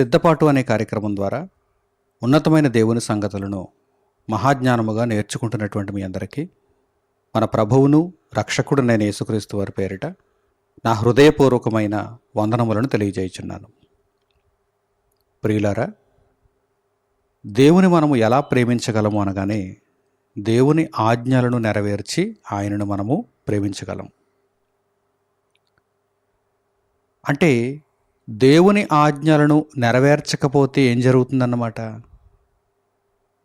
సిద్ధపాటు అనే కార్యక్రమం ద్వారా ఉన్నతమైన దేవుని సంగతులను మహాజ్ఞానముగా నేర్చుకుంటున్నటువంటి మీ అందరికీ మన ప్రభువును రక్షకుడునైన యేసుక్రీస్తు వారి పేరిట నా హృదయపూర్వకమైన వందనములను తెలియజేయుచున్నాను. ప్రియులారా దేవుని మనము ఎలా ప్రేమించగలము అనగానే దేవుని ఆజ్ఞలను నెరవేర్చి ఆయనను మనము ప్రేమించగలం అంటే దేవుని ఆజ్ఞలను నెరవేర్చకపోతే ఏం జరుగుతుందన్నమాట?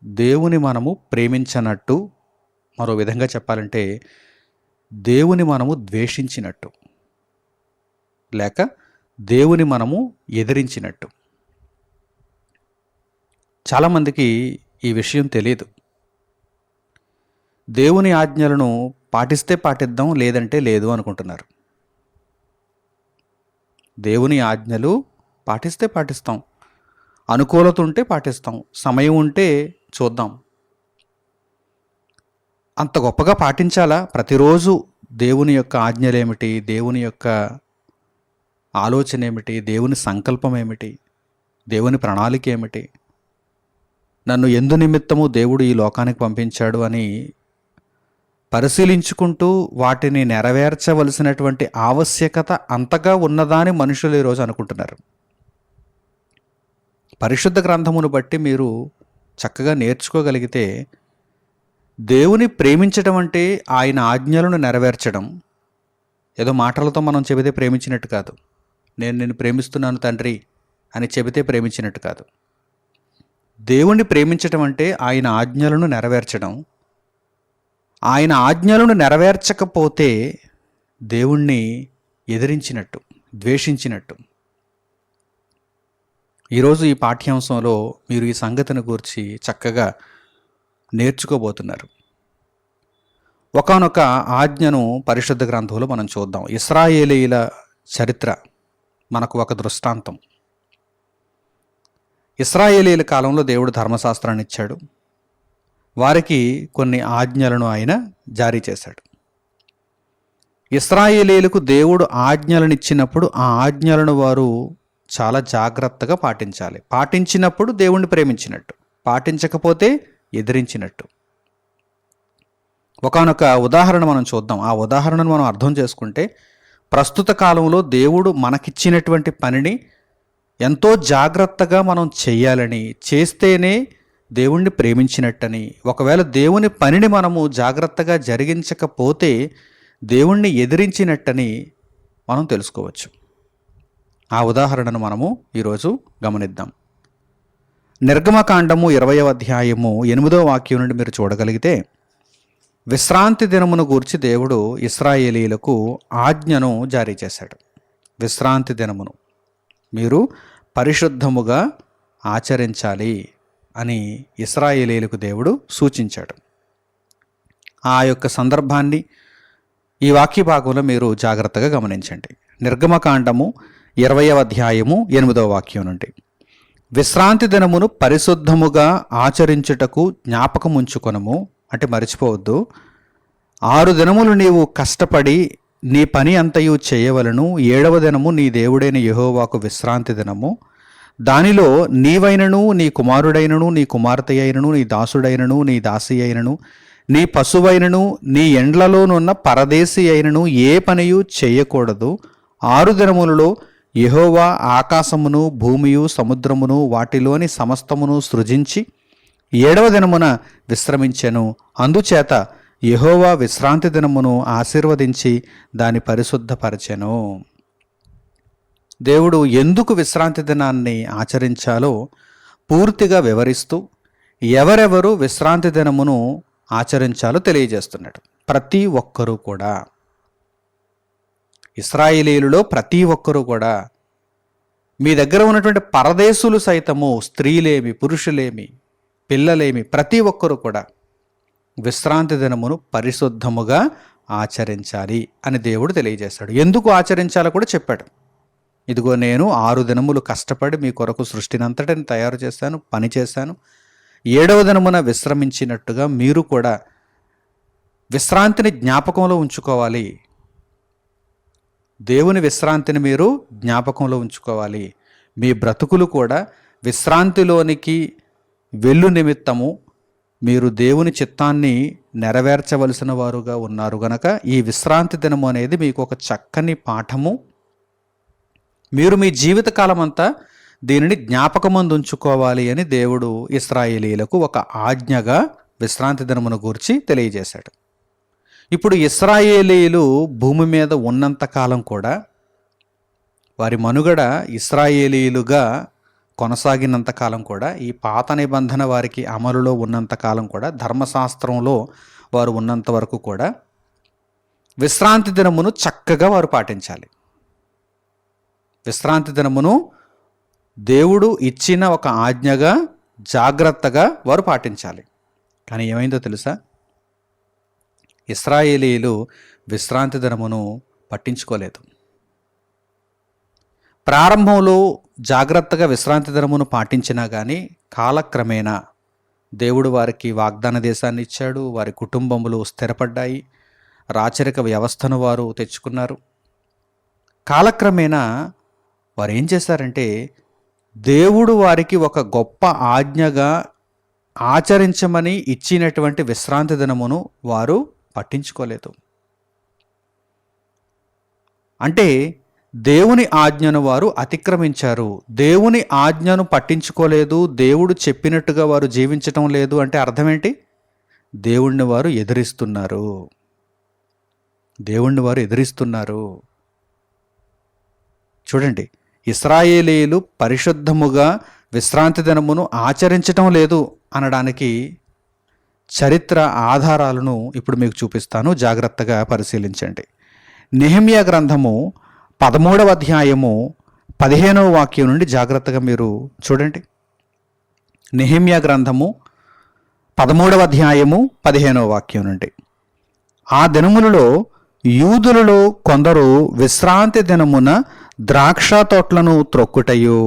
దేవుని మనము ప్రేమించనట్టు మరో విధంగా చెప్పాలంటే దేవుని మనము ద్వేషించినట్టు లేక దేవుని మనము ఎదిరించినట్టు. చాలామందికి ఈ విషయం తెలియదు దేవుని ఆజ్ఞలను పాటిస్తే పాటిద్దాం లేదంటే లేదు అనుకుంటున్నారు. దేవుని ఆజ్ఞలు పాటిస్తే పాటిస్తాం. అనుకూలత ఉంటే పాటిస్తాం. సమయం ఉంటే చూద్దాం. అంత గొప్పగా పాటించాలా? ప్రతిరోజు దేవుని యొక్క ఆజ్ఞలేమిటి? దేవుని యొక్క ఆలోచన ఏమిటి దేవుని సంకల్పం ఏమిటి దేవుని ప్రణాళిక ఏమిటి నన్ను ఎందు నిమిత్తము దేవుడు ఈ లోకానికి పంపించాడు అని పరిశీలించుకుంటూ వాటిని నెరవేర్చవలసినటువంటి ఆవశ్యకత అంతగా ఉన్నదా అని మనుషులు ఈరోజు అనుకుంటున్నారు. పరిశుద్ధ గ్రంథమును బట్టి మీరు చక్కగా నేర్చుకోగలిగితే దేవుని ప్రేమించడం అంటే ఆయన ఆజ్ఞలను నెరవేర్చడం. ఏదో మాటలతో మనం చెబితే ప్రేమించినట్టు కాదు. నేను నేను ప్రేమిస్తున్నాను తండ్రి అని చెబితే ప్రేమించినట్టు కాదు. దేవుణ్ణి ప్రేమించటం అంటే ఆయన ఆజ్ఞలను నెరవేర్చడం. ఆయన ఆజ్ఞలను నెరవేర్చకపోతే దేవుణ్ణి ఎదిరించినట్టు ద్వేషించినట్టు. ఈరోజు ఈ పాఠ్యాంశంలో మీరు ఈ సంగతిని గురించి చక్కగా నేర్చుకోబోతున్నారు. ఒకనొక ఆజ్ఞను పరిశుద్ధ గ్రంథంలో మనం చూద్దాం. ఇస్రాయేలీల చరిత్ర మనకు ఒక దృష్టాంతం. ఇస్రాయేలీల కాలంలో దేవుడు ధర్మశాస్త్రాన్ని ఇచ్చాడు. వారికి కొన్ని ఆజ్ఞలను ఆయన జారీ చేశాడు. ఇస్రాయేలీలకు దేవుడు ఆజ్ఞలను ఇచ్చినప్పుడు ఆ ఆజ్ఞలను వారు చాలా జాగ్రత్తగా పాటించాలి. పాటించినప్పుడు దేవుణ్ణి ప్రేమించినట్టు పాటించకపోతే ఎదిరించినట్టు. ఒకనొక ఉదాహరణ మనం చూద్దాం. ఆ ఉదాహరణను మనం అర్థం చేసుకుంటే ప్రస్తుత కాలంలో దేవుడు మనకిచ్చినటువంటి పనిని ఎంతో జాగ్రత్తగా మనం చేయాలని చేస్తేనే దేవుణ్ణి ప్రేమించినట్టని. ఒకవేళ దేవుని పనిని మనము జాగ్రత్తగా జరిగించకపోతే దేవుణ్ణి ఎదిరించినట్టని మనం తెలుసుకోవచ్చు. ఆ ఉదాహరణను మనము ఈరోజు గమనిద్దాం. నిర్గమకాండము ఇరవయవ అధ్యాయము ఎనిమిదో వాక్యం నుండి మీరు చూడగలిగితే విశ్రాంతి దినమును గూర్చి దేవుడు ఇస్రాయేలీలకు ఆజ్ఞను జారీ చేశాడు. విశ్రాంతి దినమును మీరు పరిశుద్ధముగా ఆచరించాలి. అని ఇస్రాయేలీలకు దేవుడు సూచించాడు. ఆ యొక్క సందర్భాన్ని ఈ వాక్య భాగంలో మీరు జాగ్రత్తగా గమనించండి. నిర్గమకాండము ఇరవయవ అధ్యాయము ఎనిమిదవ వాక్యం నుండి. విశ్రాంతి దినమును పరిశుద్ధముగా ఆచరించుటకు జ్ఞాపకం ఉంచుకొనము అంటే మర్చిపోవద్దు. ఆరు దినములు నీవు కష్టపడి నీ పని అంతయు చేయవలను. ఏడవ దినము నీ దేవుడైన యహోవాకు విశ్రాంతి దినము. దానిలో నీవైనను నీ కుమారుడైనను నీ కుమార్తె అయినను నీ దాసుడైనను నీ దాసి అయినను నీ పశువైనను నీ ఎండ్లలోనున్న పరదేశి అయినను ఏ పనియు చేయకూడదు. ఆరు దినములలో యహోవా ఆకాశమును భూమియు సముద్రమును వాటిలోని సమస్తమును సృజించి ఏడవ దినమున విశ్రమించెను. అందుచేత యహోవా విశ్రాంతి దినమును ఆశీర్వదించి దాని పరిశుద్ధపరచెను. దేవుడు ఎందుకు విశ్రాంతి దినాన్ని ఆచరించాలో పూర్తిగా వివరిస్తూ ఎవరెవరు విశ్రాంతి దినమును ఆచరించాలో తెలియజేస్తున్నాడు. ప్రతి ఒక్కరూ కూడా. ఇస్రాయిలీలులో ప్రతి ఒక్కరూ కూడా. మీ దగ్గర ఉన్నటువంటి పరదేశులు సైతము స్త్రీలేమి పురుషులేమి పిల్లలేమి ప్రతి ఒక్కరూ కూడా విశ్రాంతి దినమును పరిశుద్ధముగా ఆచరించాలి అని దేవుడు తెలియజేశాడు ఎందుకు ఆచరించాలో కూడా చెప్పాడు. ఇదిగో నేను ఆరు దినములు కష్టపడి మీ కొరకు సృష్టినంతటిని తయారు చేశాను పని చేశాను. ఏడవ దినమున విశ్రమించినట్టుగా మీరు కూడా విశ్రాంతిని జ్ఞాపకంలో ఉంచుకోవాలి. దేవుని విశ్రాంతిని మీరు జ్ఞాపకంలో ఉంచుకోవాలి. మీ బ్రతుకులు కూడా విశ్రాంతిలోనికి వెళ్ళు నిమిత్తము మీరు దేవుని చిత్తాన్ని నెరవేర్చవలసిన వారుగా ఉన్నారు గనక ఈ విశ్రాంతి దినము అనేది మీకు ఒక చక్కని పాఠము. మీరు మీ జీవితకాలం అంతా దీనిని జ్ఞాపకమందు ఉంచుకోవాలి అని దేవుడు ఇస్రాయేలీలకు ఒక ఆజ్ఞగా విశ్రాంతి దినమును గూర్చి తెలియజేశాడు. ఇప్పుడు ఇస్రాయేలీలు భూమి మీద ఉన్నంత కాలం కూడా వారి మనుగడ ఇస్రాయేలీలుగా కొనసాగినంత కాలం కూడా ఈ పాత నిబంధన వారికి అమలులో ఉన్నంత కాలం కూడా ధర్మశాస్త్రంలో వారు ఉన్నంత వరకు కూడా విశ్రాంతి దినమును చక్కగా వారు పాటించాలి. విశ్రాంతి దినమును దేవుడు ఇచ్చిన ఒక ఆజ్ఞగా జాగ్రత్తగా వారు పాటించాలి. కానీ ఏమైందో తెలుసా? ఇస్రాయేలీలు విశ్రాంతి దినమును పట్టించుకోలేదు. ప్రారంభంలో జాగ్రత్తగా విశ్రాంతి దినమును పాటించినా కానీ కాలక్రమేణా దేవుడు వారికి వాగ్దాన దేశాన్ని ఇచ్చాడు వారి కుటుంబములు స్థిరపడ్డాయి రాచరిక వ్యవస్థను వారు తెచ్చుకున్నారు. కాలక్రమేణా వారు ఏం చేశారంటే దేవుడు వారికి ఒక గొప్ప ఆజ్ఞగా ఆచరించమని ఇచ్చినటువంటి విశ్రాంతి దినమును వారు పట్టించుకోలేదు. అంటే దేవుని ఆజ్ఞను వారు అతిక్రమించారు. దేవుని ఆజ్ఞను పట్టించుకోలేదు. దేవుడు చెప్పినట్టుగా వారు జీవించటం లేదు అంటే అర్థం ఏంటి దేవుణ్ణి వారు ఎదిరిస్తున్నారు. దేవుణ్ణి వారు ఎదిరిస్తున్నారు. చూడండి ఇస్రాయేలీలు పరిశుద్ధముగా విశ్రాంతి దినమును ఆచరించటం లేదు అనడానికి చరిత్ర ఆధారాలను ఇప్పుడు మీకు చూపిస్తాను. జాగ్రత్తగా పరిశీలించండి. నెహమ్యా గ్రంథము పదమూడవ అధ్యాయము పదిహేనవ వాక్యం నుండి జాగ్రత్తగా మీరు చూడండి. నెహమ్యా గ్రంథము పదమూడవ అధ్యాయము పదిహేనవ వాక్యం నుండి. ఆ దినములలో యూదులలో కొందరు విశ్రాంతి దినమున ద్రాక్ష తోట్లను త్రొక్కుటయు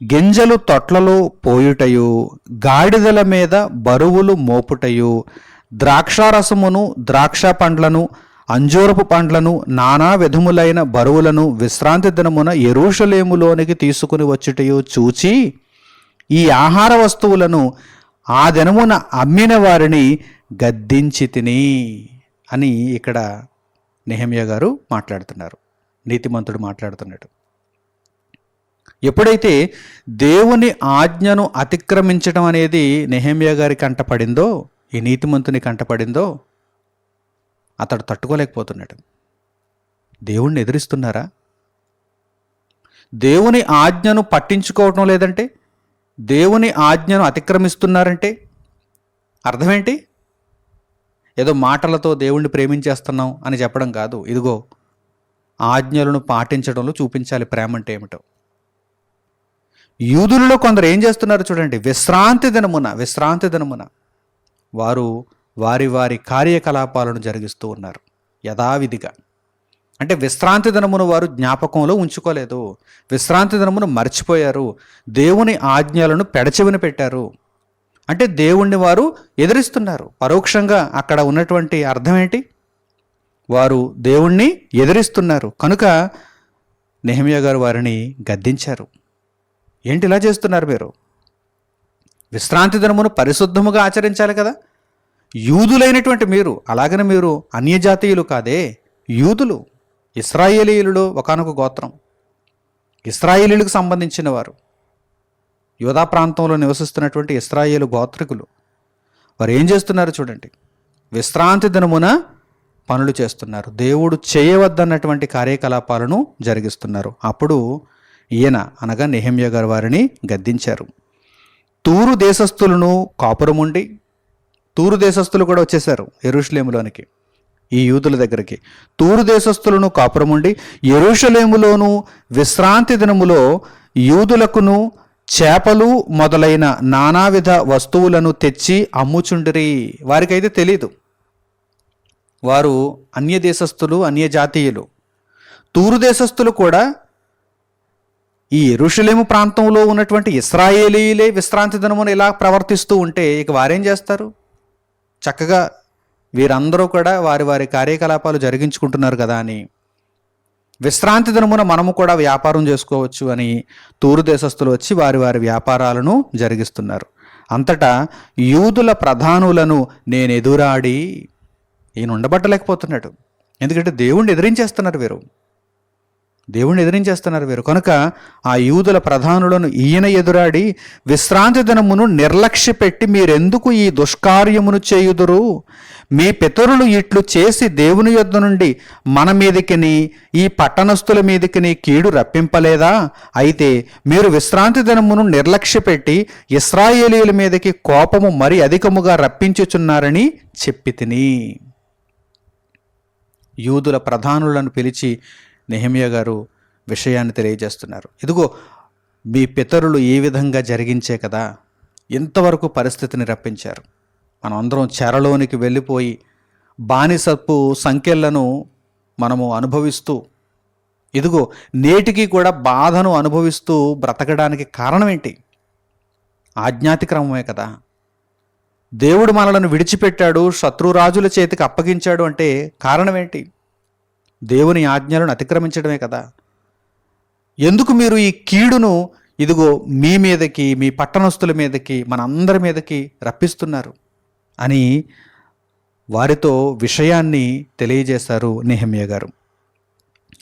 గింజలు తొట్లలో పోయుటయు గాడిదల మీద బరువులు మోపుటయు ద్రాక్షారసమును ద్రాక్ష పండ్లను అంజూరపు పండ్లను నానా విధములైన బరువులను విశ్రాంతి దినమున ఎరుషలేములోనికి తీసుకుని వచ్చుటయు చూచి ఈ ఆహార వస్తువులను ఆ దినమున అమ్మిన వారిని గద్దించి తిని అని ఇక్కడ నెహమ్య గారు మాట్లాడుతున్నారు. నీతిమంతుడు మాట్లాడుతున్నాడు. ఎప్పుడైతే దేవుని ఆజ్ఞను అతిక్రమించడం అనేది నెహమ్య గారి కంటపడిందో ఈ నీతిమంతుని కంటపడిందో అతడు తట్టుకోలేకపోతున్నాడు. దేవుణ్ణి ఎదిరిస్తున్నారా? దేవుని ఆజ్ఞను పట్టించుకోవటం లేదంటే దేవుని ఆజ్ఞను అతిక్రమిస్తున్నారంటే అర్థమేంటి? ఏదో మాటలతో దేవుణ్ణి ప్రేమించేస్తున్నాం అని చెప్పడం కాదు. ఇదిగో ఆజ్ఞలను పాటించడంలో చూపించాలి ప్రేమ అంటే ఏమిటో. యూదులలో కొందరు ఏం చేస్తున్నారు చూడండి విశ్రాంతి దినమున విశ్రాంతి దినమున వారు వారి వారి కార్యకలాపాలను జరిగిస్తూ ఉన్నారు యథావిధిగా. అంటే విశ్రాంతి దినమును వారు జ్ఞాపకంలో ఉంచుకోలేదు విశ్రాంతి దినమును మర్చిపోయారు దేవుని ఆజ్ఞలను పెడచెవిన పెట్టారు. అంటే దేవుణ్ణి వారు ఎదిరిస్తున్నారు. పరోక్షంగా అక్కడ ఉన్నటువంటి అర్థం ఏంటి? వారు దేవుణ్ణి ఎదిరిస్తున్నారు. కనుక నెహమియా గారు వారిని గద్దించారు. ఏంటి ఇలా చేస్తున్నారు మీరు? విశ్రాంతి దినమును పరిశుద్ధముగా ఆచరించాలి కదా? యూదులైనటువంటి మీరు అలాగని మీరు అన్యజాతీయులు కాదే యూదులు ఇస్రాయేలీయులు ఒకనొక గోత్రం ఇస్రాయేలీలకు సంబంధించిన వారు యోధా ప్రాంతంలో నివసిస్తున్నటువంటి ఇస్రాయేలు గోత్రికులు. వారు ఏం చేస్తున్నారు చూడండి. విశ్రాంతి దినమున పనులు చేస్తున్నారు. దేవుడు చేయవద్దన్నటువంటి కార్యకలాపాలను జరిగిస్తున్నారు. అప్పుడు ఈయన అనగా నెహమ్య గారు వారిని గద్దించారు. తూరు దేశస్థులను కాపురముండి తూరు దేశస్థులు కూడా వచ్చేసారు ఎరుషలేములోనికి ఈ యూదుల దగ్గరికి. తూరు దేశస్థులను కాపురముండి ఎరుషలేములోను విశ్రాంతి దినములో యూదులకును చేపలు మొదలైన నానావిధ వస్తువులను తెచ్చి అమ్ముచుండిరి. వారికైతే తెలీదు. వారు అన్య దేశస్థులు అన్య జాతీయులు తూరు దేశస్థులు కూడా ఈ ఎరుషులేము ప్రాంతంలో ఉన్నటువంటి ఇస్రాయేలీలే విశ్రాంతి దినమును ఇలా ప్రవర్తిస్తూ ఉంటే ఇక వారేం చేస్తారు? చక్కగా వీరందరూ కూడా వారి వారి కార్యకలాపాలు జరిగించుకుంటున్నారు కదా అని. విశ్రాంతి దినమున మనము కూడా వ్యాపారం చేసుకోవచ్చు అని తూరు దేశస్థులు వచ్చి వారి వారి వ్యాపారాలను జరిగిస్తున్నారు. అంతటా యూదుల ప్రధానులను నేను ఎదురాడి ఈయన ఉండబట్టలేకపోతున్నాడు. ఎందుకంటే దేవుణ్ణి ఎదిరించేస్తున్నారు వీరు. దేవుణ్ణి ఎదిరించేస్తున్నారు వీరు. కనుక ఆ యూదుల ప్రధానులను ఈయన ఎదురాడి విశ్రాంతి దినమును నిర్లక్ష్య పెట్టి మీరెందుకు ఈ దుష్కార్యమును చేయుదురు? మీ పితరులు ఇట్లు చేసి దేవుని యొద్ద నుండి మన మీదకిని ఈ పట్టణస్థుల మీదకిని కీడు రప్పింపలేదా? అయితే మీరు విశ్రాంతి దినమును నిర్లక్ష్య పెట్టి ఇస్రాయేలీల మీదకి కోపము మరి అధికముగా రప్పించుచున్నారని చెప్పి తిని. యూదుల ప్రధానులను పిలిచి నెహమియా గారు విషయాన్ని తెలియజేస్తున్నారు. ఇదిగో మీ పితరులు ఏ విధంగా జరిగించే కదా ఇంతవరకు పరిస్థితిని రప్పించారు. మనం అందరం చెరలోనికి వెళ్ళిపోయి బానిసపు సంఖ్యలను మనము అనుభవిస్తూ ఇదిగో నేటికి కూడా బాధను అనుభవిస్తూ బ్రతకడానికి కారణం ఏంటి ఆజ్ఞాతిక్రమమే కదా. దేవుడు మనలను విడిచిపెట్టాడు శత్రురాజుల చేతికి అప్పగించాడు అంటే కారణం ఏంటి? దేవుని ఆజ్ఞలను అతిక్రమించడమే కదా. ఎందుకు మీరు ఈ కీడును ఇదిగో మీ మీదకి మీ పట్టణస్తుల మీదకి మనందరి మీదకి రప్పిస్తున్నారు అని వారితో విషయాన్ని తెలియజేశారు నెహమ్య గారు.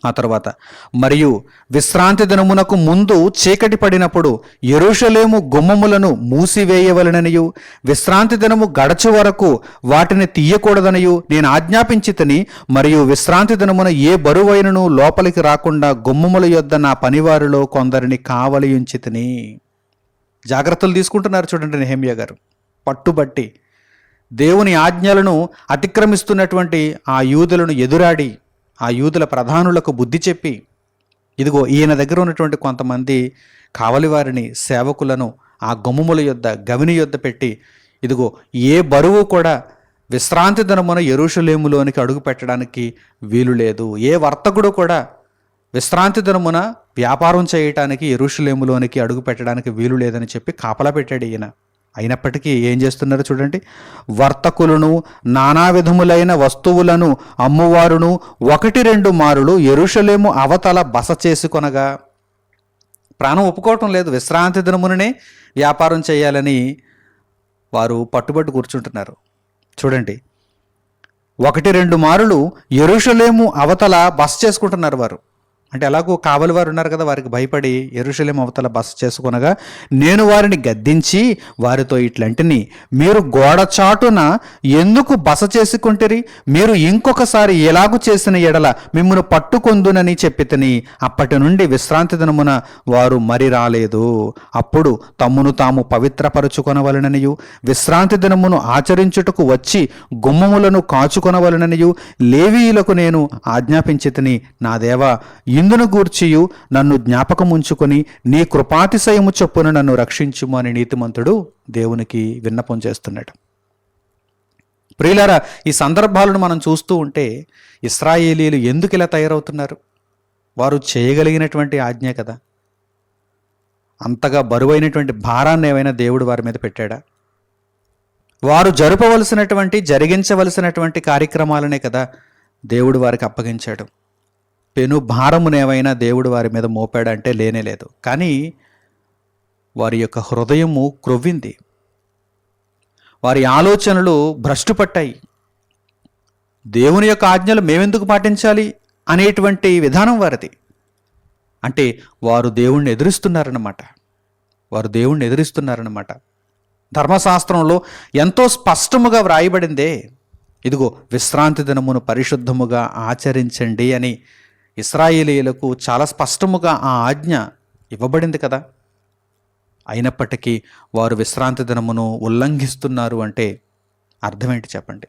ఆ తర్వాత మరియు విశ్రాంతి దినమునకు ముందు చీకటి పడినప్పుడు ఎరుషలేము గుమ్మములను మూసివేయవలననియు. విశ్రాంతి దినము గడచు వరకు వాటిని తీయకూడదనియు. నేను ఆజ్ఞాపించితని మరియు విశ్రాంతి దినమున ఏ బరువైనను లోపలికి రాకుండా గుమ్మముల యొద్ద నా పనివారిలో కొందరిని కావలి ఉంచితిని జాగ్రత్తలు తీసుకుంటున్నారు చూడండి నెహమ్య గారు. పట్టుబట్టి దేవుని ఆజ్ఞలను అతిక్రమిస్తున్నటువంటి ఆ యూదులను ఎదురాడి ఆ యూదుల ప్రధానులకు బుద్ధి చెప్పి ఇదిగో ఈయన దగ్గర ఉన్నటువంటి కొంతమంది కావలివారిని సేవకులను ఆ గుమ్మముల యొద్ద గవిని యొద్ద పెట్టి ఇదిగో ఏ బరువు కూడా విశ్రాంతి దినమున ఎరుషలేములోనికి అడుగు పెట్టడానికి వీలు లేదు. ఏ వర్తకుడు కూడా విశ్రాంతి దినమున వ్యాపారం చేయటానికి ఎరుషలేములోనికి అడుగు పెట్టడానికి వీలు లేదని చెప్పి కాపలా పెట్టాడు ఈయన. అయినప్పటికీ ఏం చేస్తున్నారు చూడండి? వర్తకులను నానా విధములైన వస్తువులను అమ్మువారును ఒకటి రెండు మారులు ఎరుషలేము అవతల బస చేసుకొనగా ప్రాణం ఒప్పుకోవటం లేదు. విశ్రాంతి దినముననే వ్యాపారం చేయాలని వారు పట్టుబట్టు కూర్చుంటున్నారు. చూడండి ఒకటి రెండు మారులు ఎరుషలేము అవతల బస చేసుకుంటున్నారు వారు. అంటే ఎలాగో కావలి వారు ఉన్నారు కదా వారికి భయపడి ఎరుషలేం అవతల బస చేసుకునగా నేను వారిని గద్దించి వారితో ఇట్లంటిని. మీరు గోడ చాటున ఎందుకు బస చేసుకుంటారి? మీరు ఇంకొకసారి ఎలాగు చేసిన ఎడల మిమ్మల్ని పట్టుకొందునని చెప్పితని. అప్పటి నుండి విశ్రాంతి దినమున వారు మరి రాలేదు. అప్పుడు తమ్మును తాము పవిత్రపరచుకొనవలననియు. విశ్రాంతి దినమును ఆచరించుటకు వచ్చి గుమ్మములను కాచుకొనవలననియు. లేవీయులకు నేను ఆజ్ఞాపించితిని. నా దేవా ఇందును గూర్చియు నన్ను జ్ఞాపకముంచుకొని నీ కృపాతిశయము చొప్పున నన్ను రక్షించుము అని నీతిమంతుడు దేవునికి విన్నపం చేస్తున్నాడు. ప్రియులారా ఈ సందర్భాలను మనం చూస్తూ ఉంటే ఇస్రాయేలీలు ఎందుకు ఇలా తయారవుతున్నారు? వారు చేయగలిగినటువంటి ఆజ్ఞ కదా. అంతగా బరువైనటువంటి భారాన్ని ఏమైనా దేవుడు వారి మీద పెట్టాడా? వారు జరుపవలసినటువంటి జరిగించవలసినటువంటి కార్యక్రమాలనే కదా దేవుడు వారికి అప్పగించాడు. పెను భారమునేమైనా దేవుడు వారి మీద మోపాడంటే లేనే లేదు. కానీ వారి యొక్క హృదయము క్రొవ్వింది. వారి ఆలోచనలు భ్రష్టుపట్టాయి దేవుని యొక్క ఆజ్ఞలు మేమెందుకు పాటించాలి అనేటువంటి విధానం వారిది. అంటే వారు దేవుణ్ణి ఎదురిస్తున్నారన్నమాట. వారు దేవుణ్ణి ఎదురిస్తున్నారన్నమాట. ధర్మశాస్త్రంలో ఎంతో స్పష్టముగా వ్రాయబడిందే. ఇదిగో విశ్రాంతి దినమును పరిశుద్ధముగా ఆచరించండి అని ఇస్రాయేలీలకు చాలా స్పష్టముగా ఆ ఆజ్ఞ ఇవ్వబడింది కదా. అయినప్పటికీ వారు విశ్రాంతి దినమును ఉల్లంఘిస్తున్నారు అంటే అర్థమేంటి చెప్పండి.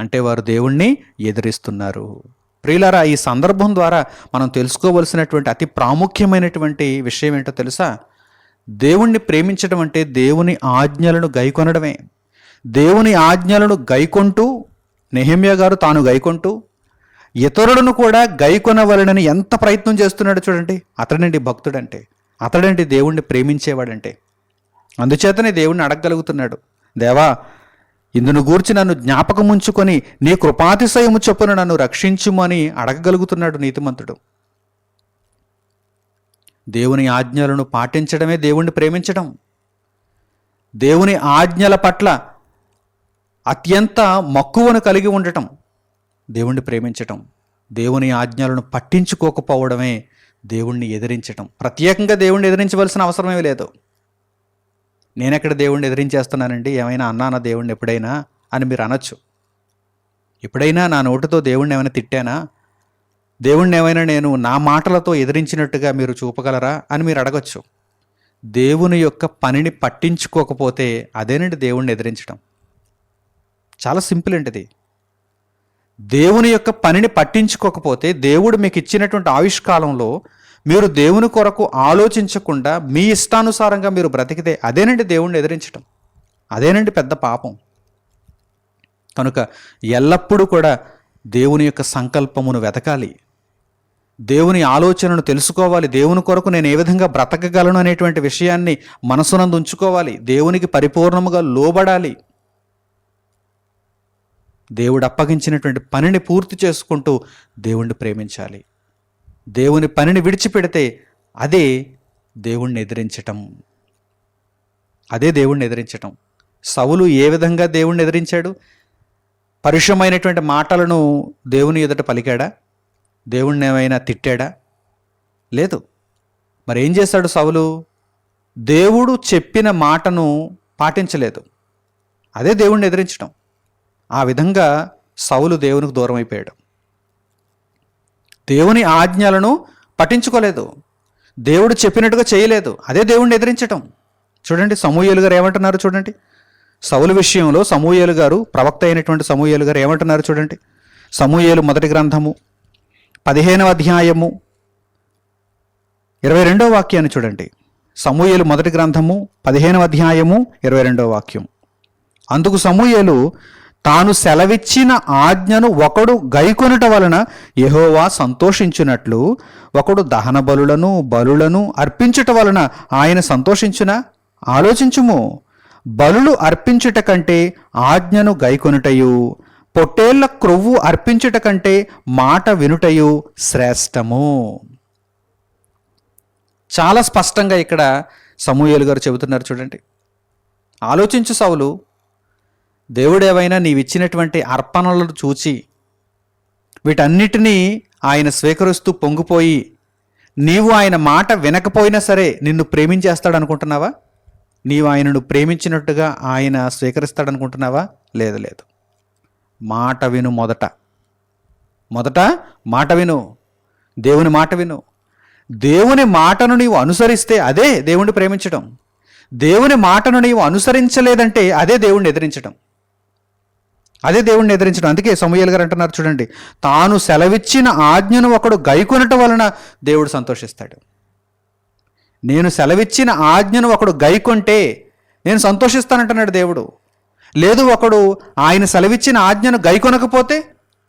అంటే వారు దేవుణ్ణి ఎదిరిస్తున్నారు. ప్రియులారా ఈ సందర్భం ద్వారా మనం తెలుసుకోవలసినటువంటి అతి ప్రాముఖ్యమైనటువంటి విషయం ఏంటో తెలుసా? దేవుణ్ణి ప్రేమించడం అంటే దేవుని ఆజ్ఞలను గైకొనడమే. దేవుని ఆజ్ఞలను గైకొంటూ నెహమ్య గారు తాను గైకొంటూ ఇతరులను కూడా గైకొనవలనని ఎంత ప్రయత్నం చేస్తున్నాడో చూడండి. అతడండి భక్తుడంటే అతడండి దేవుణ్ణి ప్రేమించేవాడంటే. అందుచేతనే దేవుణ్ణి అడగగలుగుతున్నాడు. దేవా ఇందును గూర్చి నన్ను జ్ఞాపకముంచుకొని నీ కృపాతిశయము చొప్పున నన్ను రక్షించుము అని అడగగలుగుతున్నాడు నీతిమంతుడు. దేవుని ఆజ్ఞలను పాటించడమే దేవుణ్ణి ప్రేమించడం. దేవుని ఆజ్ఞల పట్ల అత్యంత మక్కువను కలిగి ఉండటం. దేవుణ్ణి ప్రేమించటం దేవుని ఆజ్ఞలను పట్టించుకోకపోవడమే దేవుణ్ణి ఎదిరించటం. ప్రత్యేకంగా దేవుణ్ణి ఎదిరించవలసిన అవసరమేమీ లేదు. నేనెక్కడ దేవుణ్ణి ఎదిరించేస్తున్నానండి? ఏమైనా అన్నానా దేవుణ్ణి ఎప్పుడైనా అని మీరు అనొచ్చు. ఎప్పుడైనా నా నోటితో దేవుణ్ణి ఏమైనా తిట్టానా? దేవుణ్ణి ఏమైనా నేను నా మాటలతో ఎదిరించినట్టుగా మీరు చూపగలరా అని మీరు అడగచ్చు. దేవుని యొక్క పనిని పట్టించుకోకపోతే అదేనండి దేవుణ్ణి ఎదిరించడం చాలా సింపుల్ అండి ఇది. దేవుని యొక్క పనిని పట్టించుకోకపోతే దేవుడు మీకు ఇచ్చినటువంటి ఆయుష్కాలంలో మీరు దేవుని కొరకు ఆలోచించకుండా మీ ఇష్టానుసారంగా మీరు బ్రతికితే అదేనండి దేవుణ్ణి ఎదిరించడం అదేనండి పెద్ద పాపం. కనుక ఎల్లప్పుడూ కూడా దేవుని యొక్క సంకల్పమును వెతకాలి. దేవుని ఆలోచనను తెలుసుకోవాలి. దేవుని కొరకు నేను ఏ విధంగా బ్రతకగలను అనేటువంటి విషయాన్ని మనసునందు ఉంచుకోవాలి. దేవునికి పరిపూర్ణముగా లోబడాలి. దేవుడు అప్పగించినటువంటి పనిని పూర్తి చేసుకుంటూ దేవుణ్ణి ప్రేమించాలి. దేవుని పనిని విడిచిపెడితే అదే దేవుణ్ణి ఎదిరించటం. అదే దేవుణ్ణి ఎదిరించటం. సవులు ఏ విధంగా దేవుణ్ణి ఎదిరించాడు? పరుషమైనటువంటి మాటలను దేవుని ఎదుట పలికాడా? దేవుణ్ణి ఏమైనా తిట్టాడా? లేదు. మరి ఏం చేశాడు సవులు దేవుడు చెప్పిన మాటను పాటించలేదు. అదే దేవుణ్ణి ఎదిరించడం ఆ విధంగా సౌలు దేవునికి దూరం అయిపోయాడు. దేవుని ఆజ్ఞలను పఠించుకోలేదు దేవుడు చెప్పినట్టుగా చేయలేదు. అదే దేవుణ్ణి ఎదిరించటం. చూడండి సమూహలు గారు ఏమంటున్నారు చూడండి. సౌలు విషయంలో సమూహలు గారు ప్రవక్త అయినటువంటి సమూహలు గారు ఏమంటున్నారు చూడండి. సమూహలు మొదటి గ్రంథము పదిహేనవ అధ్యాయము ఇరవై రెండవ వాక్యాన్ని చూడండి. సమూహలు మొదటి గ్రంథము పదిహేనవ అధ్యాయము ఇరవై రెండవ వాక్యం. అందుకు సమూహలు తాను సెలవిచ్చిన ఆజ్ఞను ఒకడు గైకొనుట వలన యహోవా సంతోషించినట్లు ఒకడు దహన బలులను బలులను అర్పించుట వలన ఆయన సంతోషించున? ఆలోచించుము. బలులు అర్పించుట కంటే ఆజ్ఞను గైకొనుటయు పొట్టేళ్ళ క్రొవ్వు అర్పించుట కంటే మాట వినుటయు శ్రేష్టము. చాలా స్పష్టంగా ఇక్కడ సమూహలు గారు చెబుతున్నారు చూడండి. ఆలోచించు సౌలు దేవుడేవైనా నీవిచ్చినటువంటి అర్పణలను చూచి వీటన్నిటినీ ఆయన స్వీకరిస్తూ పొంగిపోయి నీవు ఆయన మాట వినకపోయినా సరే నిన్ను ప్రేమించేస్తాడు అనుకుంటున్నావా నీవు ఆయనను ప్రేమించినట్టుగా ఆయన స్వీకరిస్తాడనుకుంటున్నావా? లేదు లేదు. మాట విను మొదట. మొదట మాట విను. దేవుని మాట విను. దేవుని మాటను నీవు అనుసరిస్తే అదే దేవుణ్ణి ప్రేమించడం దేవుని మాటను నీవు అనుసరించలేదంటే అదే దేవుణ్ణి ఎదిరించడం అదే దేవుణ్ణి ఎదిరించడం. అందుకే సమూహలు గారు అంటున్నారు చూడండి తాను సెలవిచ్చిన ఆజ్ఞను ఒకడు గైకొనటం వలన దేవుడు సంతోషిస్తాడు. నేను సెలవిచ్చిన ఆజ్ఞను ఒకడు గైకొంటే నేను సంతోషిస్తానంటున్నాడు దేవుడు. లేదు ఒకడు ఆయన సెలవిచ్చిన ఆజ్ఞను గైకొనకపోతే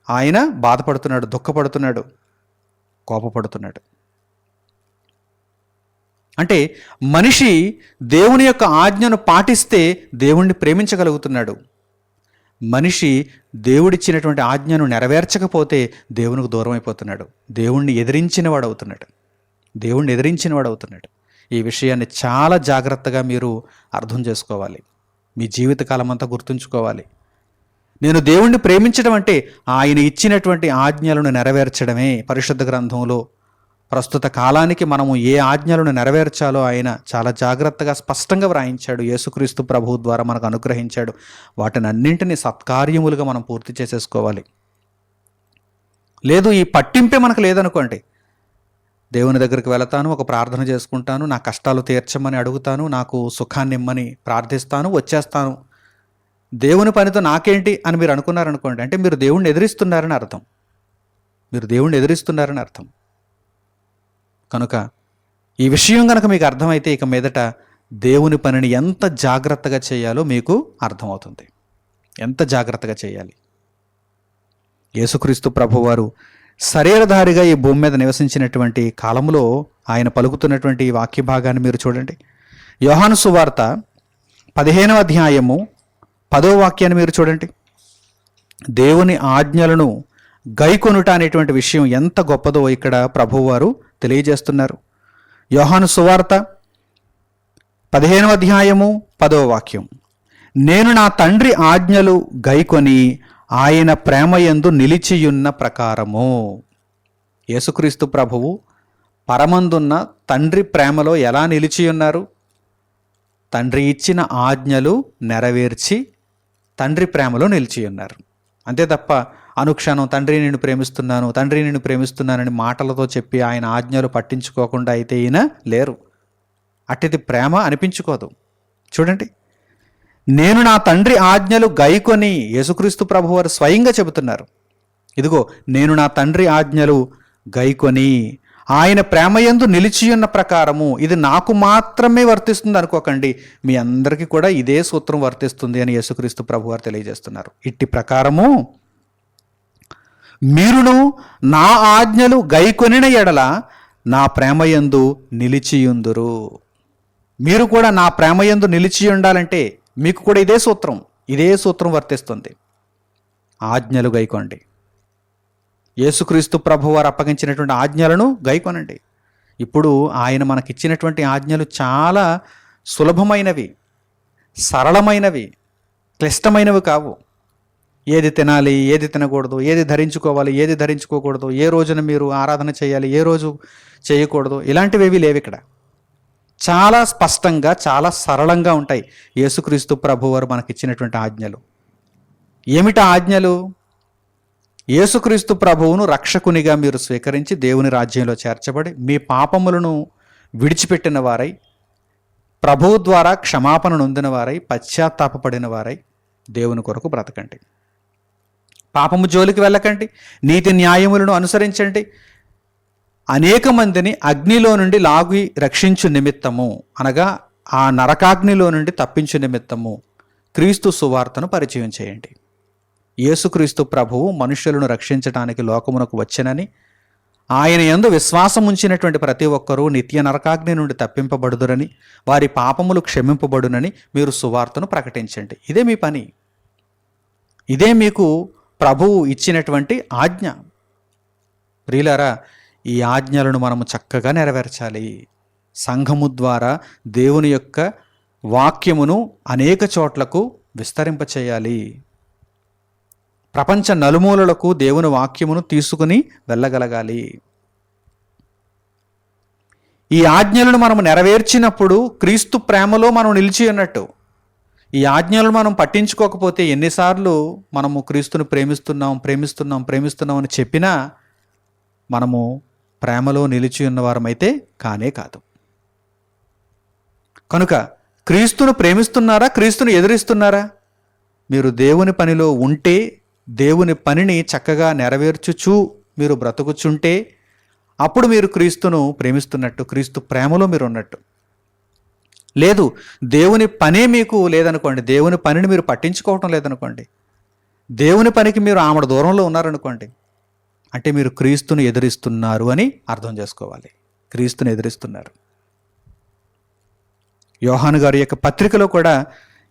ఆయన బాధపడుతున్నాడు దుఃఖపడుతున్నాడు కోపపడుతున్నాడు. అంటే మనిషి దేవుని యొక్క ఆజ్ఞను పాటిస్తే దేవుణ్ణి ప్రేమించగలుగుతున్నాడు. మనిషి దేవుడిచ్చినటువంటి ఆజ్ఞను నెరవేర్చకపోతే దేవునికి దూరం అయిపోతున్నాడు. దేవుణ్ణి ఎదిరించిన వాడు అవుతున్నాడు. దేవుణ్ణి ఎదిరించిన వాడు అవుతున్నాడు. ఈ విషయాన్ని చాలా జాగ్రత్తగా మీరు అర్థం చేసుకోవాలి. మీ జీవితకాలం అంతా గుర్తుంచుకోవాలి. నేను దేవుణ్ణి ప్రేమించడం అంటే ఆయన ఇచ్చినటువంటి ఆజ్ఞలను నెరవేర్చడమే పరిశుద్ధ గ్రంథంలో ప్రస్తుత కాలానికి మనము ఏ ఆజ్ఞలను నెరవేర్చాలో ఆయన చాలా జాగ్రత్తగా స్పష్టంగా వ్రాయించాడు. యేసుక్రీస్తు ప్రభువు ద్వారా మనకు అనుగ్రహించాడు. వాటిని అన్నింటినీ సత్కార్యములుగా మనం పూర్తి చేసేసుకోవాలి. లేదు ఈ పట్టింపే మనకు లేదనుకోండి. దేవుని దగ్గరికి వెళతాను ఒక ప్రార్థన చేసుకుంటాను నా కష్టాలు తీర్చమని అడుగుతాను నాకు సుఖాన్ని ఇమ్మని ప్రార్థిస్తాను వచ్చేస్తాను. దేవుని పనితో నాకేంటి అని మీరు అనుకున్నారనుకోండి అంటే మీరు దేవుణ్ణి ఎదిరిస్తున్నారని అర్థం. మీరు దేవుణ్ణి ఎదిరిస్తున్నారని అర్థం. కనుక ఈ విషయం కనుక మీకు అర్థమైతే ఇక మీదట దేవుని పనిని ఎంత జాగ్రత్తగా చేయాలో మీకు అర్థమవుతుంది. ఎంత జాగ్రత్తగా చేయాలి? యేసుక్రీస్తు ప్రభువారు శరీరధారిగా ఈ భూమి మీద నివసించినటువంటి కాలంలో ఆయన పలుకుతున్నటువంటి ఈ వాక్య భాగాన్ని మీరు చూడండి. యోహాను సువార్త పదిహేనవ అధ్యాయము పదో వాక్యాన్ని మీరు చూడండి. దేవుని ఆజ్ఞలను గైకొనుట అనేటువంటి విషయం ఎంత గొప్పదో ఇక్కడ ప్రభువారు తెలియజేస్తున్నారు. యోహాను సువార్త పదిహేనవ అధ్యాయము పదవ వాక్యం. నేను నా తండ్రి ఆజ్ఞలు గైకొని ఆయన ప్రేమయందు నిలిచియున్న ప్రకారము. యేసుక్రీస్తు ప్రభువు పరమందున్న తండ్రి ప్రేమలో ఎలా నిలిచియున్నారు? తండ్రి ఇచ్చిన ఆజ్ఞలు నెరవేర్చి తండ్రి ప్రేమలో నిలిచియున్నారు. అంతే తప్ప అనుక్షణం తండ్రి నేను ప్రేమిస్తున్నాను తండ్రి నేను ప్రేమిస్తున్నానని మాటలతో చెప్పి ఆయన ఆజ్ఞలు పట్టించుకోకుండా అయితే ఈయన లేరు. అట్టిది ప్రేమ అనిపించుకోదు. చూడండి. నేను నా తండ్రి ఆజ్ఞలు గైకొని యేసుక్రీస్తు ప్రభువారు స్వయంగా చెబుతున్నారు. ఇదిగో నేను నా తండ్రి ఆజ్ఞలు గైకొని ఆయన ప్రేమయందు నిలిచియున్న ప్రకారము ఇది నాకు మాత్రమే వర్తిస్తుంది అనుకోకండి. మీ అందరికీ కూడా ఇదే సూత్రం వర్తిస్తుంది అని యేసుక్రీస్తు ప్రభువారు తెలియజేస్తున్నారు. ఇట్టి ప్రకారము మీరును నా ఆజ్ఞలు గైకొనిన ఎడల నా ప్రేమయందు నిలిచియుందురు. మీరు కూడా నా ప్రేమయందు నిలిచి ఉండాలంటే మీకు కూడా ఇదే సూత్రం ఇదే సూత్రం వర్తిస్తుంది. ఆజ్ఞలు గైకోండి యేసుక్రీస్తు ప్రభు వారు అప్పగించినటువంటి ఆజ్ఞలను గైకొనండి. ఇప్పుడు ఆయన మనకిచ్చినటువంటి ఆజ్ఞలు చాలా సులభమైనవి సరళమైనవి క్లిష్టమైనవి కావు. ఏది తినాలి ఏది తినకూడదు ఏది ధరించుకోవాలి ఏది ధరించుకోకూడదు ఏ రోజున మీరు ఆరాధన చేయాలి ఏ రోజు చేయకూడదు ఇలాంటివి లేవు ఇక్కడ. చాలా స్పష్టంగా చాలా సరళంగా ఉంటాయి యేసుక్రీస్తు ప్రభువారు మనకిచ్చినటువంటి ఆజ్ఞలు. ఏమిటి ఆజ్ఞలు? యేసుక్రీస్తు ప్రభువును రక్షకునిగా మీరు స్వీకరించి దేవుని రాజ్యంలో చేర్చబడి మీ పాపములను విడిచిపెట్టిన వారై ప్రభువు ద్వారా క్షమాపణ నొందిన వారై పశ్చాత్తాపడిన వారై దేవుని కొరకు బ్రతకండి. పాపము జోలికి వెళ్ళకండి నీతి న్యాయములను అనుసరించండి. అనేక మందిని అగ్నిలో నుండి లాగి రక్షించు నిమిత్తము. అనగా ఆ నరకాగ్నిలో నుండి తప్పించు నిమిత్తము. క్రీస్తు సువార్తను పరిచయం చేయండి. యేసుక్రీస్తు ప్రభువు మనుషులను రక్షించడానికి లోకమునకు వచ్చినని ఆయన యందు విశ్వాసం ఉంచినటువంటి ప్రతి ఒక్కరూ నిత్య నరకాగ్ని నుండి తప్పింపబడుదురని వారి పాపములు క్షమింపబడునని మీరు సువార్తను ప్రకటించండి. ఇదే మీ పని. ఇదే మీకు ప్రభువు ఇచ్చినటువంటి ఆజ్ఞ. ప్రియులారా ఈ ఆజ్ఞలను మనము చక్కగా నెరవేర్చాలి. సంఘము ద్వారా దేవుని యొక్క వాక్యమును అనేక చోట్లకు విస్తరింపచేయాలి. ప్రపంచ నలుమూలలకు దేవుని వాక్యమును తీసుకుని వెళ్ళగలగాలి. ఈ ఆజ్ఞలను మనం నెరవేర్చినప్పుడు క్రీస్తు ప్రేమలో మనం నిలిచి ఉన్నట్టు ఈ ఆజ్ఞలను మనం పట్టించుకోకపోతే ఎన్నిసార్లు మనము క్రీస్తును ప్రేమిస్తున్నాం ప్రేమిస్తున్నాం ప్రేమిస్తున్నాం అని చెప్పినా మనము ప్రేమలో నిలిచి ఉన్నవారమైతే కానే కాదు. కనుక క్రీస్తును ప్రేమిస్తున్నారా? క్రీస్తును ఎదురిస్తున్నారా? మీరు దేవుని పనిలో ఉంటే దేవుని పనిని చక్కగా నెరవేర్చుచు మీరు బ్రతుకుచుంటే అప్పుడు మీరు క్రీస్తును ప్రేమిస్తున్నట్టు క్రీస్తు ప్రేమలో మీరు ఉన్నట్టు లేదు దేవుని పనే మీకు లేదనుకోండి. దేవుని పనిని మీరు పట్టించుకోవటం లేదనుకోండి. దేవుని పనికి మీరు ఆమెడ దూరంలో ఉన్నారనుకోండి. అంటే మీరు క్రీస్తుని ఎదిరిస్తున్నారు అని అర్థం చేసుకోవాలి. క్రీస్తుని ఎదిరిస్తున్నారు. యోహాను గారి యొక్క పత్రికలో కూడా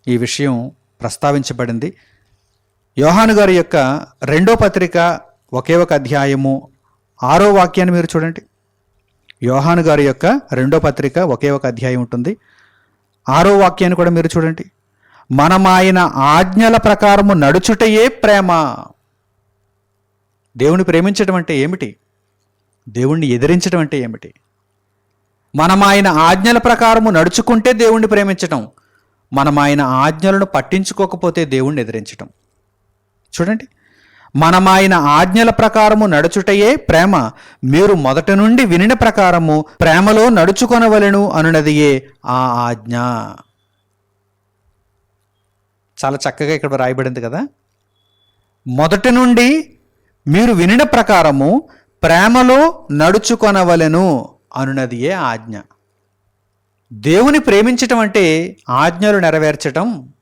ఈ విషయం ప్రస్తావించబడింది. యోహాను గారి యొక్క రెండో పత్రిక ఒకే ఒక అధ్యాయము ఆరో వాక్యాన్ని మీరు చూడండి. యోహాను గారి యొక్క రెండో పత్రిక ఒకే ఒక అధ్యాయం ఉంటుంది. ఆరో వాక్యాన్ని కూడా మీరు చూడండి. మనం ఆయన ఆజ్ఞల ప్రకారము నడుచుటయే ప్రేమ. దేవుని ప్రేమించడం అంటే ఏమిటి? దేవుణ్ణి ఎదిరించడం అంటే ఏమిటి? మనం ఆయన ఆజ్ఞల ప్రకారము నడుచుకుంటే దేవుణ్ణి ప్రేమించటం. మనం ఆయన ఆజ్ఞలను పట్టించుకోకపోతే దేవుణ్ణి ఎదిరించటం. చూడండి. మనం ఆయన ఆజ్ఞల ప్రకారము నడుచుటయే ప్రేమ. మీరు మొదటి నుండి వినిన ప్రకారము ప్రేమలో నడుచుకొనవలెను అనునదియే ఆ ఆజ్ఞ. చాలా చక్కగా ఇక్కడ రాయబడింది కదా? మొదటి నుండి మీరు వినిన ప్రకారము ప్రేమలో నడుచుకొనవలెను అనునదియే ఆజ్ఞ. దేవుని ప్రేమించటం అంటే ఆజ్ఞలు నెరవేర్చటం.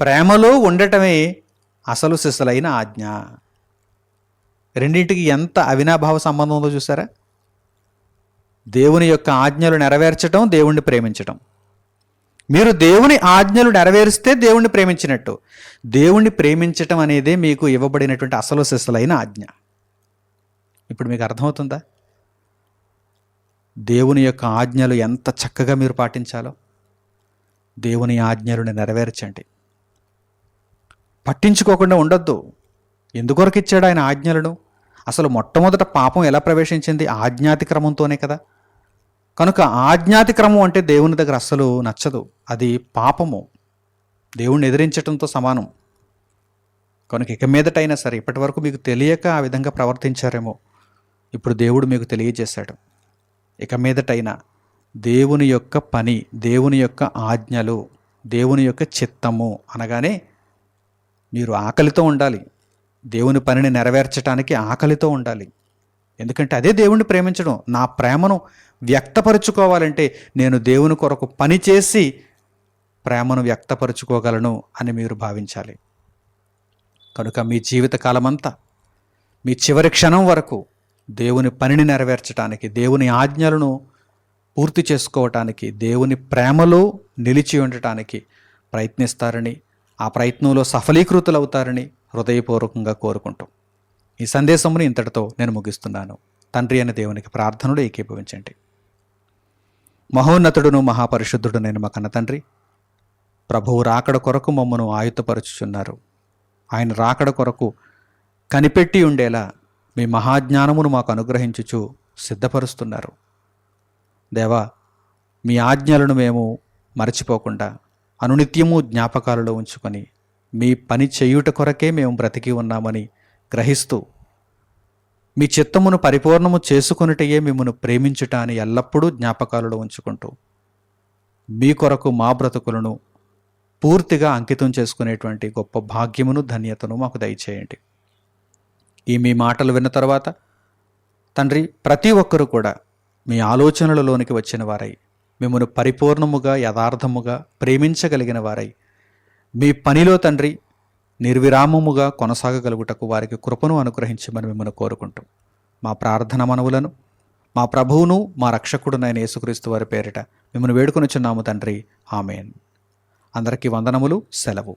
ప్రేమలో ఉండటమే అసలు సిసలైన ఆజ్ఞ. రెండింటికి ఎంత అవినాభావ సంబంధం ఉందో చూసారా దేవుని యొక్క ఆజ్ఞలు నెరవేర్చటం దేవుణ్ణి ప్రేమించటం. మీరు దేవుని ఆజ్ఞలు నెరవేరిస్తే దేవుణ్ణి ప్రేమించినట్టు. దేవుణ్ణి ప్రేమించటం అనేదే మీకు ఇవ్వబడినటువంటి అసలు సిసలైన ఆజ్ఞ. ఇప్పుడు మీకు అర్థమవుతుందా? దేవుని యొక్క ఆజ్ఞలు ఎంత చక్కగా మీరు పాటించాలో. దేవుని ఆజ్ఞలను నెరవేర్చండి. పట్టించుకోకుండా ఉండొద్దు. ఎందుకొరకు ఇచ్చాడు ఆయన ఆజ్ఞలను? అసలు మొట్టమొదట పాపం ఎలా ప్రవేశించింది? ఆజ్ఞాతిక్రమంతోనే కదా. కనుక ఆజ్ఞాతిక్రమం అంటే దేవుని దగ్గర అస్సలు నచ్చదు. అది పాపము. దేవుణ్ణి ఎదిరించడంతో సమానం. కనుక ఇక మీదటైనా సరే ఇప్పటి వరకు మీకు తెలియక ఆ విధంగా ప్రవర్తించారేమో. ఇప్పుడు దేవుడు మీకు తెలియజేశాడు. ఇక మీదటైనా దేవుని యొక్క పని దేవుని యొక్క ఆజ్ఞలు దేవుని యొక్క చిత్తము అనగానే మీరు ఆకలితో ఉండాలి. దేవుని పనిని నెరవేర్చడానికి ఆకలితో ఉండాలి. ఎందుకంటే అదే దేవుణ్ణి ప్రేమించడం. నా ప్రేమను వ్యక్తపరుచుకోవాలంటే నేను దేవుని కొరకు పని చేసి ప్రేమను వ్యక్తపరుచుకోగలను అని మీరు భావించాలి. కనుక మీ జీవితకాలమంతా మీ చివరి క్షణం వరకు దేవుని పనిని నెరవేర్చడానికి దేవుని ఆజ్ఞలను పూర్తి చేసుకోవటానికి దేవుని ప్రేమలో నిలిచి ఉండటానికి ప్రయత్నిస్తారని ఆ ప్రయత్నంలో సఫలీకృతులవుతారని హృదయపూర్వకంగా కోరుకుంటాం ఈ సందేశమును ఇంతటితో నేను ముగిస్తున్నాను. తండ్రి అనే దేవునికి ప్రార్థనలు ఏకీభవించండి. మహోన్నతుడును మహాపరిశుద్ధుడు నేను మా కన్న తండ్రి. ప్రభువు రాకడ కొరకు మమ్మను ఆయుధపరుచుచున్నారు. ఆయన రాకడ కొరకు కనిపెట్టి ఉండేలా మీ మహాజ్ఞానమును మాకు అనుగ్రహించుచు సిద్ధపరుస్తున్నారు. దేవా మీ ఆజ్ఞలను మేము మరచిపోకుండా అనునిత్యము జ్ఞాపకాలలో ఉంచుకొని మీ పని చేయుట కొరకే మేము బ్రతికి ఉన్నామని గ్రహిస్తూ మీ చిత్తమును పరిపూర్ణము చేసుకొనుటయే మిమ్మను ప్రేమించుట అని ఎల్లప్పుడూ జ్ఞాపకాలలో ఉంచుకుంటూ మీ కొరకు మా బ్రతుకులను పూర్తిగా అంకితం చేసుకునేటువంటి గొప్ప భాగ్యమును ధన్యతను మాకు దయచేయండి. ఈ మీ మాటలు విన్న తర్వాత తండ్రి ప్రతి ఒక్కరూ కూడా మీ ఆలోచనలలోనికి వచ్చిన వారై మిమ్మను పరిపూర్ణముగా యథార్థముగా ప్రేమించగలిగిన వారై మీ పనిలో తండ్రి నిర్విరామముగా కొనసాగగలుగుటకు వారికి కృపను అనుగ్రహించమని మిమ్మల్ని కోరుకుంటాం. మా ప్రార్థన మనవులను మా ప్రభువును మా రక్షకుడునైన యేసుక్రీస్తు వారి పేరిట మిమ్మల్ని వేడుకొనిచున్నాము తండ్రి. ఆమెన్. అందరికీ వందనములు సెలవు.